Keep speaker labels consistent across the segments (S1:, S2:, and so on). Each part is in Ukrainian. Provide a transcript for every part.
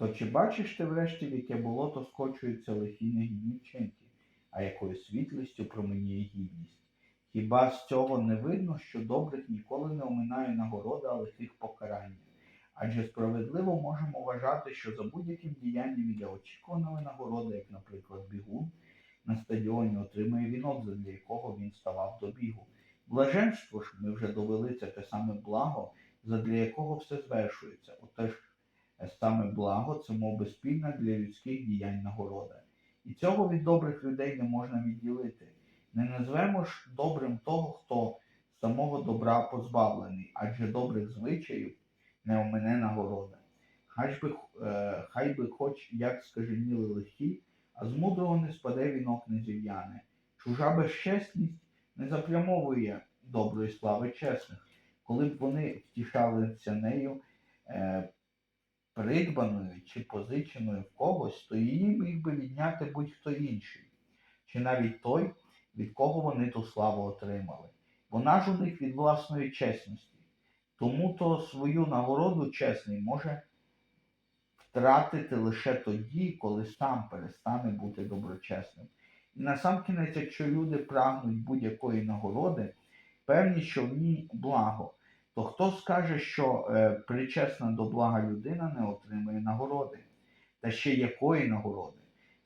S1: То чи бачиш ти врешті, в яке болото скочуються лихі негідні а якою світлістю променіє гідність? Хіба з цього не видно, що добрих ніколи не оминає нагорода, а лихих покарання? Адже справедливо можемо вважати, що за будь-яким діянням іде очікувана винагорода, як, наприклад, бігун на стадіоні отримує вінок, задля якого він ставав до бігу. Блаженство ж ми вже довели це те саме благо, задля якого все звершується. Отож, саме благо це мов би, спільна для людських діянь нагорода. І цього від добрих людей не можна відділити. Не назвемо ж добрим того, хто самого добра позбавлений, адже добрих звичаїв не омине нагорода. Хай, би, е, хай би хоч як скаженіли лихі, а з мудрого не спаде вінок незів'яне. Чужа безчесність не запрямовує доброї слави чесних, коли б вони втішалися нею е, придбаною чи позиченою в когось, то її міг би відняти будь-хто інший, чи навіть той, від кого вони ту славу отримали. Вона ж у них від власної чесності. Тому то свою нагороду чесний може втратити лише тоді, коли сам перестане бути доброчесним. І насамкінець, якщо люди прагнуть будь-якої нагороди, певні, що в ній благо, то хто скаже, що е, причесна до блага людина не отримує нагороди? Та ще якої нагороди?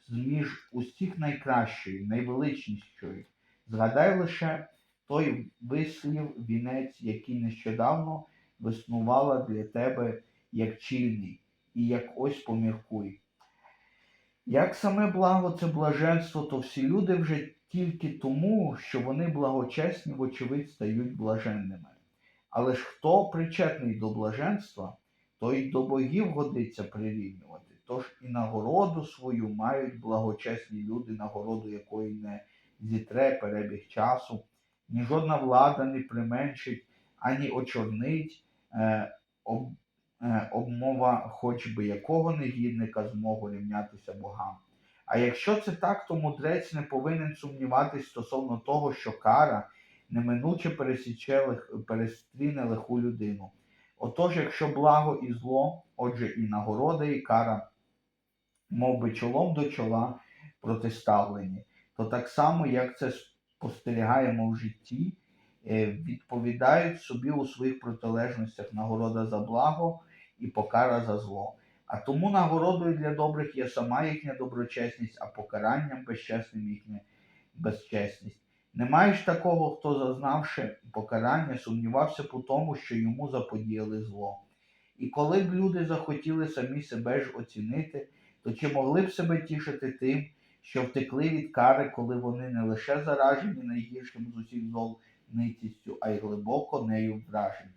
S1: Зміж усіх найкращої, найвеличнішої. Згадай лише той вислів, вінець, який нещодавно виснувала для тебе як чільний, і як ось поміркуй. Як саме благо це блаженство, то всі люди вже тільки тому, що вони благочесні, вочевидь, стають блаженними. Але ж хто причетний до блаженства, то й до богів годиться прирівнювати. Тож і нагороду свою мають благочесні люди, нагороду якої не зітре перебіг часу, ні жодна влада не применшить, ані очорнить е, об, е, обмова хоч би якого негідника змогу рівнятися богам. А якщо це так, то мудрець не повинен сумніватись стосовно того, що кара неминуче пересіче перестріне лиху людину. Отож, якщо благо і зло, отже і нагорода, і кара, мов би чолом до чола протиставлені, то так само, як це спостерігаємо в житті, е, відповідають собі у своїх протилежностях нагорода за благо і покара за зло. А тому нагородою для добрих є сама їхня доброчесність, а покаранням безчесним їхня безчесність. Немає маєш такого, хто, зазнавши покарання, сумнівався по тому, що йому заподіяли зло. І коли б люди захотіли самі себе ж оцінити, то чи могли б себе тішити тим, що втекли від кари, коли вони не лише заражені найгіршим з усіх зол ницістю, а й глибоко нею вражені?